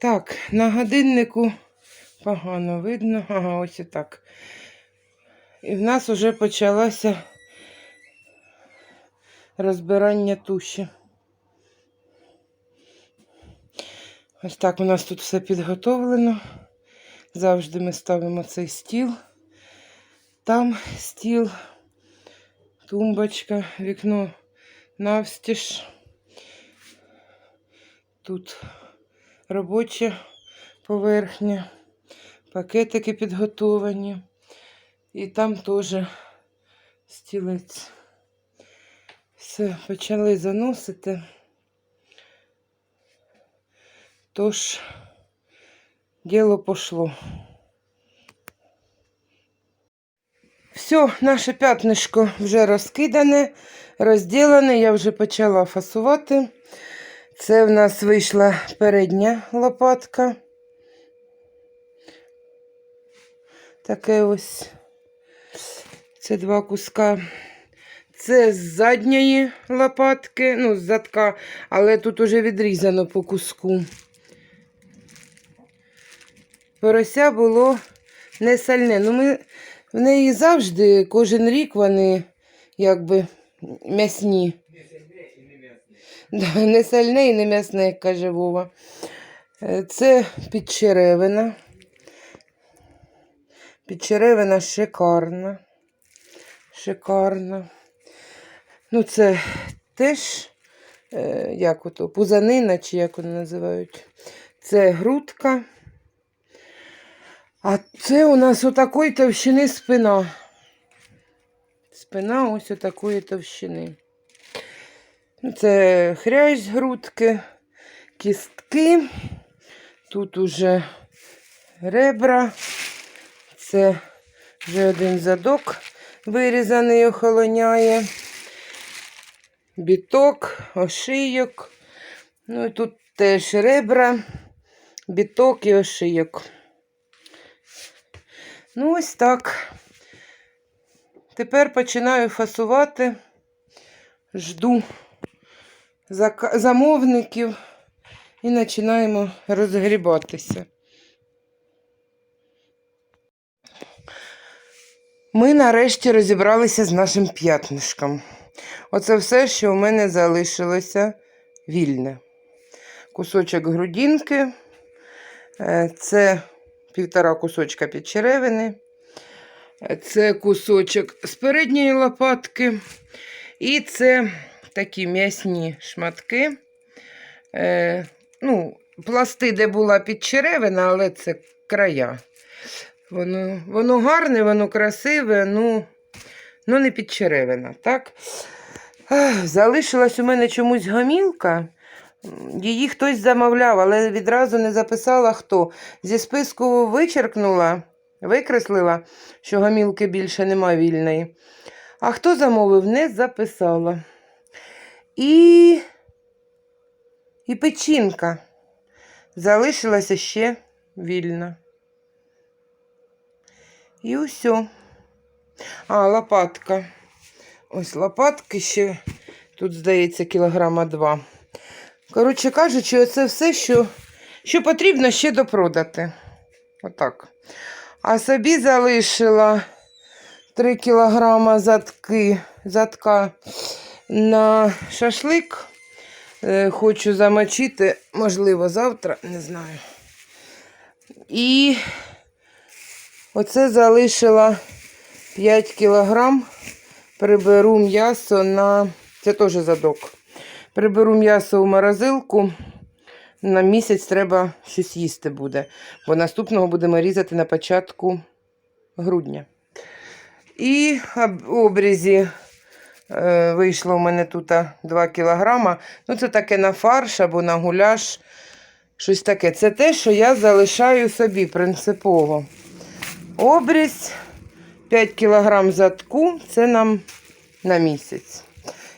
Так, на годиннику погано видно. Ага, ось і так. І в нас вже почалося розбирання туші. Ось так у нас тут все підготовлено. Завжди ми ставимо цей стіл. Там стіл, тумбочка, вікно навстіж. Тут робоча поверхня, пакетики підготовані. І там теж стілець. Все, почали заносити. Тож, діло пошло. Все, наше п'ятнишко вже розкидане, розділене, я вже почала фасувати. Це в нас вийшла передня лопатка. Таке ось. Це два куска. Це з задньої лопатки, ну, з задка, але тут уже відрізано по куску. Порося було не сальне. Ну, ми в неї завжди, кожен рік вони якби м'ясні. Не сальне і не м'ясне, як каже Вова. Е, Це підчеревина. Підчеревина шикарна. Шикарна. Ну, це теж, е, як ото, пузанина, чи як вони називають. Це грудка. А це у нас отакої товщини спина. Спина ось отакої товщини. Це хрящ грудки, кістки. Тут уже ребра. Це вже один задок вирізаний, охолоняє. Біток, ошийок. Ну і тут теж ребра, біток і ошийок. Ну, ось так. Тепер починаю фасувати. Жду замовників і починаємо розгрібатися. Ми нарешті розібралися з нашим п'ятнишком. Оце все, що у мене залишилося вільне. Кусочок грудинки, е, це півтора кусочка підчеревини, е, це кусочок з передньої лопатки, і це такі м'ясні шматки. Е, ну, пласти, де була підчеревина, але це края. Воно, воно гарне, воно красиве, ну, ну не підчеревина, так? Залишилась у мене чомусь гомілка. Її хтось замовляв, але відразу не записала хто. Зі списку вичеркнула, викреслила, що гомілки більше нема вільної. А хто замовив, не записала. І, і печінка залишилася ще вільна. І усе. А, лопатка. Ось лопатки ще, тут, здається, кілограма два. Коротше кажучи, оце все, що, що потрібно ще допродати. Отак. А собі залишила 3 кілограма задки, задка на шашлик. Е, Хочу замочити, можливо, завтра, не знаю. І оце залишила 5 кілограм. Приберу м'ясо на. Це теж задок. Приберу м'ясо у морозилку. На місяць треба щось їсти буде. Бо наступного будемо різати на початку грудня. І об- обрізі вийшло у мене тут 2 кілограма. Ну, це таке на фарш або на гуляш. Щось таке. Це те, що я залишаю собі принципово. Обрізь 5 кілограм задку це нам на місяць.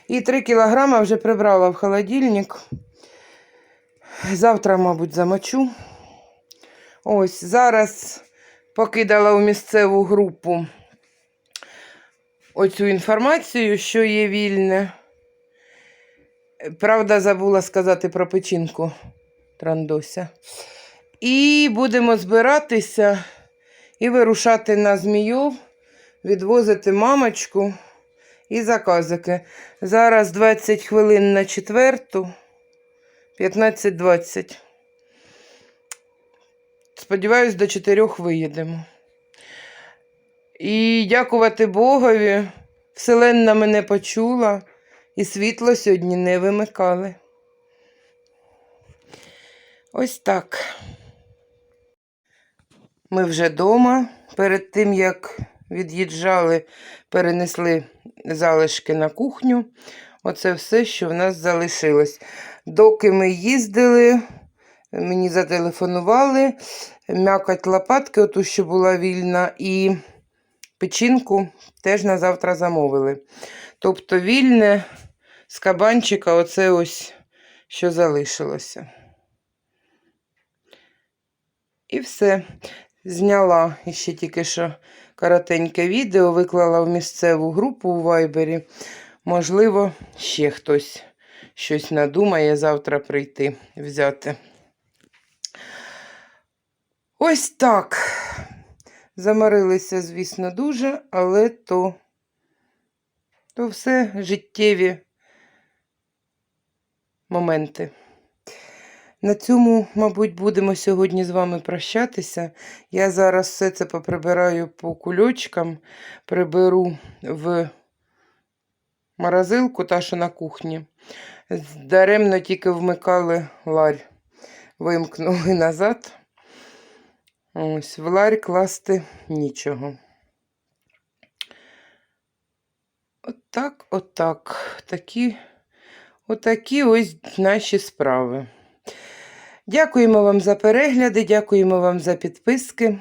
І 3 кілограма вже прибрала в холодильник. Завтра, мабуть, замочу. Ось зараз покидала у місцеву групу оцю інформацію, що є вільне. Правда, забула сказати про печінку Трандося. І будемо збиратися і вирушати на Змійов, відвозити мамочку і заказики. Зараз 20 хвилин на четверту, 15-20. Сподіваюсь, до 4 виїдемо. І дякувати Богові, Вселенна мене почула, і світло сьогодні не вимикали. Ось так. Ми вже вдома. Перед тим, як від'їжджали, перенесли залишки на кухню. Оце все, що в нас залишилось. Доки ми їздили, мені зателефонували, м'якоть лопатки, оту, що була вільна, і печінку теж на завтра замовили. Тобто вільне з кабанчика, оце ось що залишилося. І все. Зняла ще тільки що коротеньке відео, виклала в місцеву групу у Вайбері. Можливо, ще хтось щось надумає завтра прийти взяти. Ось так. Замарилися, звісно, дуже, але то, то все життєві моменти. На цьому, мабуть, будемо сьогодні з вами прощатися. Я зараз все це поприбираю по кульочкам, приберу в морозилку, та що на кухні. Даремно тільки вмикали ларь, вимкнули назад. Ось, в ларь класти нічого. Отак, отак. Такі, отакі ось наші справи. Дякуємо вам за перегляди, дякуємо вам за підписки.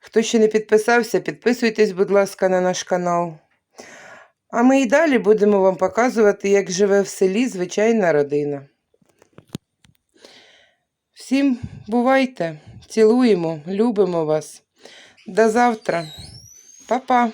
Хто ще не підписався, підписуйтесь, будь ласка, на наш канал. А ми і далі будемо вам показувати, як живе в селі звичайна родина. Всім бувайте, цілуємо, любимо вас. До завтра. Па-па!